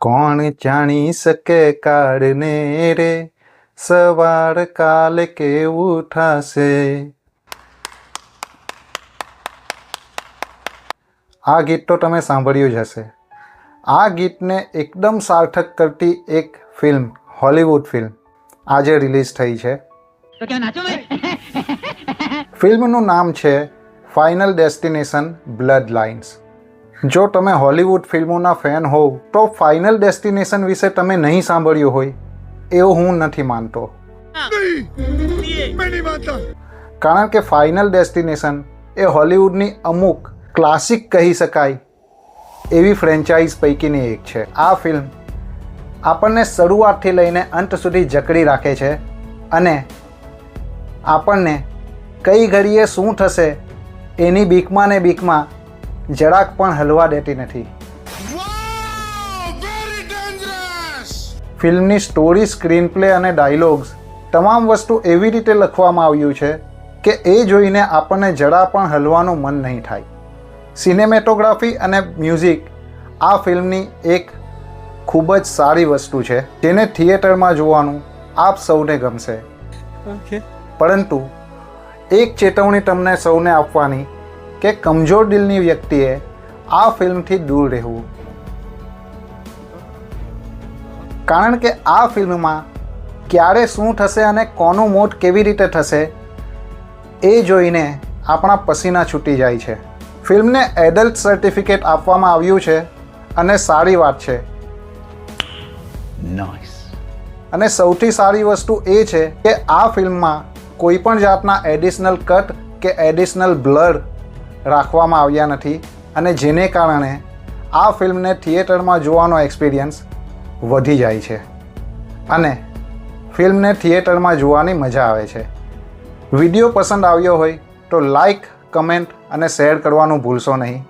કોણ જાણી શકે કાળને રે? સવાર કાલ કેવું થશે? આ ગીત તો તમે સાંભળ્યું જ હશે. આ ગીતને એકદમ સાર્થક કરતી એક ફિલ્મ હોલિવૂડ ફિલ્મ આજે રિલીઝ થઈ છે. ફિલ્મનું નામ છે ફાઇનલ ડેસ્ટિનેશન બ્લડ લાઇન્સ. જો તમે હોલિવૂડ ફિલ્મોના ફેન હોવ, તો ફાઇનલ ડેસ્ટિનેશન વિશે તમે નહીં સાંભળ્યું હોય, એવું હું નથી માનતો. કારણ કે ફાઇનલ ડેસ્ટિનેશન એ હોલિવૂડની અમુક ક્લાસિક કહી શકાય એવી ફ્રેન્ચાઇઝ પૈકીની એક છે. આ ફિલ્મ આપણને શરૂઆતથી લઈને અંત સુધી જકડી રાખે છે અને આપણને કઈ ઘડીએ શું થશે એની બીકમાં ને બીકમાં જરાક પણ હલવા દેતી નથી. ફિલ્મની સ્ટોરી સ્ક્રીન પ્લે અને ડાયલોગ્સ તમામ વસ્તુ એવી રીતે લખવામાં આવ્યું છે કે એ જોઈને આપણને જરા પણ હલવાનું મન નહીં થાય. સિનેમેટોગ્રાફી અને મ્યુઝિક આ ફિલ્મની એક ખૂબ જ સારી વસ્તુ છે. જેને થિયેટરમાં જોવાનું આપ સૌને ગમશે. પરંતુ એક ચેતવણી તમને સૌને આપવાની કે કમજોર દિલની વ્યક્તિએ આ ફિલ્મથી દૂર રહેવું. કારણ કે આ ફિલ્મમાં ક્યારે શું થશે અને કોનું મોત કેવી રીતે થશે એ જોઈને આપણા પસીના છૂટી જાય છે. ફિલ્મને એડલ્ટ સર્ટિફિકેટ આપવામાં આવ્યું છે અને સારી વાત છે. અને સૌથી સારી વસ્તુ એ છે કે આ ફિલ્મમાં કોઈ પણ જાતના એડિશનલ કટ કે એડિશનલ બ્લર રાખવામાં આવ્યા નથી અને જેને કારણે આ ફિલ્મને થિયેટરમાં જોવાનો એક્સપિરિયન્સ વધી જાય છે. અને ફિલ્મને થિયેટરમાં જોવાની મજા આવે છે. વીડિયો પસંદ આવ્યો હોય તો લાઈક, કમેન્ટ અને શેર કરવાનું ભૂલશો નહીં.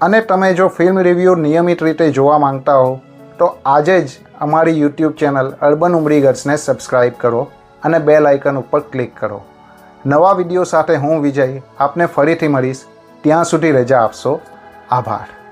અને તમે જો ફિલ્મ રિવ્યૂ નિયમિત રીતે જોવા માંગતા હો, તો આજે જ અમારી યુટ્યુબ ચેનલ અર્બન ઉમરીગર્સને સબસ્ક્રાઈબ કરો અને બેલ આઇકન ઉપર ક્લિક કરો. નવા વીડિયો સાથે હું વિજય, આપને ફરીથી મળીશ. ત્યાં સુધી રજા આપશો. આભાર.